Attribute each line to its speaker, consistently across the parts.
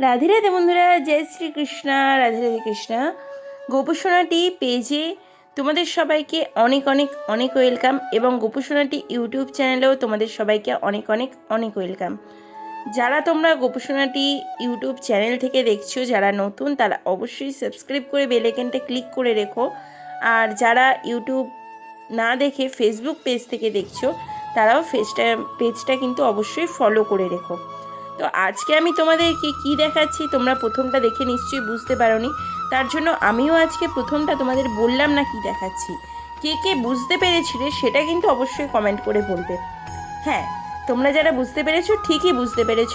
Speaker 1: রাধে রাধে বন্ধুরা, জয় শ্রীকৃষ্ণা রাধে রাধে কৃষ্ণা। গোপুসোনাটি পেজে তোমাদের সবাইকে অনেক অনেক অনেক ওয়েলকাম এবং গোপুসোনাটি ইউটিউব চ্যানেলেও তোমাদের সবাইকে অনেক অনেক অনেক ওয়েলকাম। যারা তোমরা গোপুসোনাটি ইউটিউব চ্যানেল থেকে দেখছ, যারা নতুন, তারা অবশ্যই সাবস্ক্রাইব করে বেলেকেনটা ক্লিক করে রেখো। আর যারা ইউটিউব না দেখে ফেসবুক পেজ থেকে দেখছ, তারাও ফেসটা, পেজটা কিন্তু অবশ্যই ফলো করে রেখো। তো আজকে আমি তোমাদেরকে কি দেখাচ্ছি তোমরা প্রথমটা দেখে নিশ্চয়ই বুঝতে পারোনি। তার জন্য আমিও আজকে প্রথমটা তোমাদের বললাম না কি দেখাচ্ছি। কে কে বুঝতে পেরেছিলে সেটা কিন্তু অবশ্যই কমেন্ট করে বলবে। হ্যাঁ তোমরা যারা বুঝতে পেরেছ ঠিকই বুঝতে পেরেছ।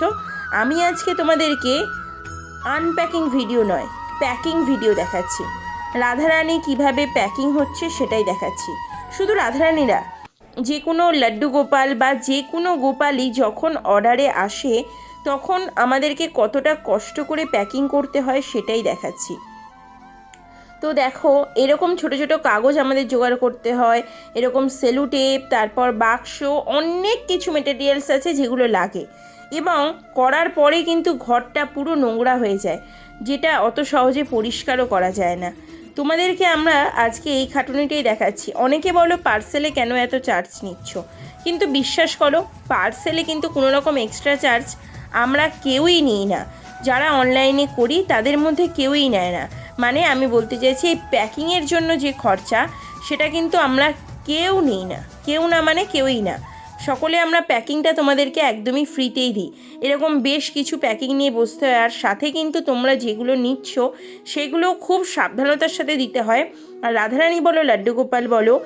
Speaker 1: আমি আজকে তোমাদেরকে আনপ্যাকিং ভিডিও নয় প্যাকিং ভিডিও দেখাচ্ছি। রাধারানী কীভাবে প্যাকিং হচ্ছে সেটাই দেখাচ্ছি। শুধু রাধারানীরা, যে কোনো লাড্ডু গোপাল বা যে কোনো গোপালই যখন অর্ডারে আসে তখন আমাদেরকে কতটা কষ্ট করে প্যাকিং করতে হয় সেটাই দেখাচ্ছি। তো দেখো, এরকম ছোট ছোট কাগজ আমাদের জোগাড় করতে হয়, এরকম সেলু টেপ তারপর বাক্স, অনেক কিছু মেটেরিয়ালস আছে যেগুলো লাগে। এবং করার পরে কিন্তু ঘরটা পুরো নোংরা হয়ে যায়, যেটা অত সহজে পরিষ্কারও করা যায় না। তোমাদেরকে আমরা আজকে এই খাটুনিটাই দেখাচ্ছি। অনেকে বলো, পার্সেলে কেন এত চার্জ নিচ্ছ? কিন্তু বিশ্বাস করো, পার্সেলে কিন্তু কোনো রকম এক্সট্রা চার্জ আমরা কেউই নিই না। যারা অনলাইনে করি, তাদের মধ্যে কেউই নেয় না। মানে আমি বলতে চাইছি, এই প্যাকিংয়ের জন্য যে খরচা, সেটা কিন্তু আমরা কেউ নিই না। কেউ না মানে কেউই না। সকলে আমরা প্যাকিংটা তোমাদেরকে একদমই ফ্রিতেই দিই। এরকম বেশ কিছু প্যাকিং নিয়ে বসতে হয়, আর সাথে কিন্তু তোমরা যেগুলো নিচ্ছ, সেগুলো খুব সাবধানতার সাথে দিতে হয়। আর রাধারানী বলো, লাড্ডু গোপাল বলো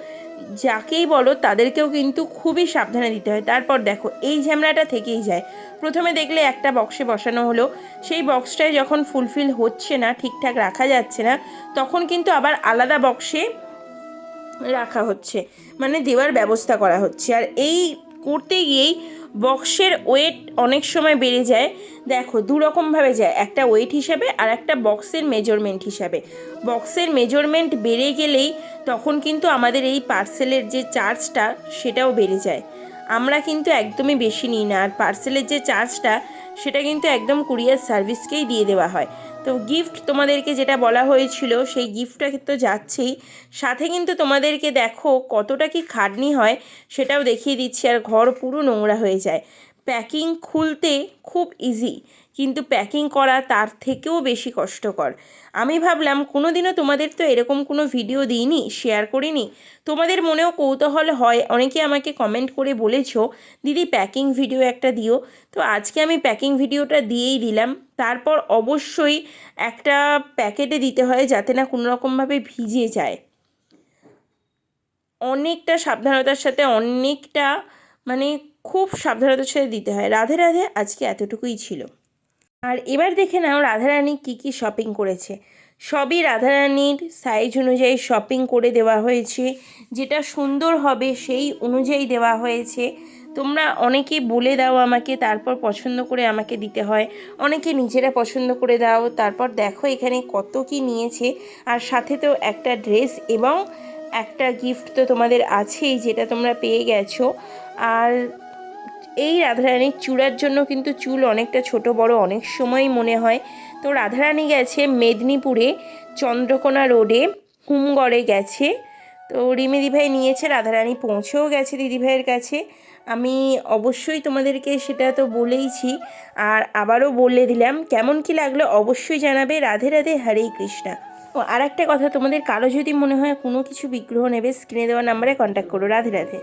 Speaker 1: যাকেই বলো, তাদেরকেও কিন্তু খুবই সাবধানে দিতে হয়। তারপর দেখো, এই ঝামেলাটা থেকেই যায়। প্রথমে দেখলে একটা বক্সে বসানো হলো। সেই বক্সটায় যখন ফুলফিল হচ্ছে না, ঠিকঠাক রাখা যাচ্ছে না, তখন কিন্তু আবার আলাদা বক্সে রাখা হচ্ছে। মানে দেওয়ার ব্যবস্থা করা হচ্ছে। আর এই করতে গিয়েই বক্সের ওয়েট অনেক সময় বেড়ে যায়। দেখো দু রকমভাবে যায়। একটা ওয়েট হিসাবে আর একটা বক্সের মেজারমেন্ট হিসাবে। বক্সের মেজারমেন্ট বেড়ে গেলেই তখন কিন্তু আমাদের এই পার্সেলের যে চার্জটা, সেটাও বেড়ে যায়। আমরা কিন্তু একদমই বেশি নিই না। আর পার্সেলের যে চার্জটা, সেটা কিন্তু একদম কুরিয়ার সার্ভিসকেই দিয়ে দেওয়া হয়। তো গিফট তোমাদেরকে যেটা বলা হয়েছিল, সেই গিফটটা কিন্তু যাচ্ছেই। সাথে কিন্তু তোমাদেরকে দেখো কতটা কি খাটনি হয়, সেটাও দেখিয়ে দিচ্ছি। আর ঘর পুরো নোংরা হয়ে যায়। প্যাকিং খুলতে খুব ইজি কিন্তু প্যাকিং করা তার থেকেও বেশি কষ্টকর। আমি ভাবলাম কোনো দিনও তোমাদের তো এরকম কোনো ভিডিও দিইনি শেয়ার করিনি। তোমাদের মনেও কৌতূহল হয়, অনেকে আমাকে কমেন্ট করে বলেছ, দিদি প্যাকিং ভিডিও একটা দিও। তো আজকে আমি প্যাকিং ভিডিওটা দিয়েই দিলাম। তারপর অবশ্যই একটা প্যাকেটে দিতে হয়, যাতে না কোনো রকমভাবে ভিজে যায়। অনেকটা সাবধানতার সাথে, অনেকটা মানে খুব সাবধানতার সাথে দিতে হয়। রাধে রাধে, আজকে এতটুকুই ছিল। আর এবার দেখে নাও রাধারানী কী কী শপিং করেছে। সবই রাধারানীর সাইজ অনুযায়ী শপিং করে দেওয়া হয়েছে। যেটা সুন্দর হবে সেই অনুযায়ী দেওয়া হয়েছে। তোমরা অনেকে বলে দাও আমাকে, তারপর পছন্দ করে আমাকে দিতে হয়। অনেকে নিজেরা পছন্দ করে দাও। তারপর দেখো এখানে কত কি নিয়েছে। আর সাথে তো একটা ড্রেস এবং একটা গিফট তো তোমাদের আছেই, যেটা তোমরা পেয়ে গেছো। আর এই রাধারানীর চূড়ার জন্য কিন্তু চুল অনেকটা ছোট, বড় অনেক সময় মনে হয়। তো রাধারানী গেছে মেদিনীপুরে, চন্দ্রকোনা রোডে, হুমগড়ে গেছে। তো রিমি দিভাই নিয়েছে, রাধারানী পৌঁছেও গেছে দিদিভাইয়ের কাছে। আমি অবশ্যই তোমাদেরকে সেটা তো বলেইছি, আর আবারও বলে দিলাম, কেমন কি লাগল অবশ্যই জানাবে রাধে রাধে হরে কৃষ্ণা। ও আর একটা কথা, তোমাদের কারও যদি মনে হয় কোনো কিছু বিগ্রহ নেবে, স্ক্রিনে দেওয়া নাম্বারে কন্ট্যাক্ট করো, রাধে রাধে।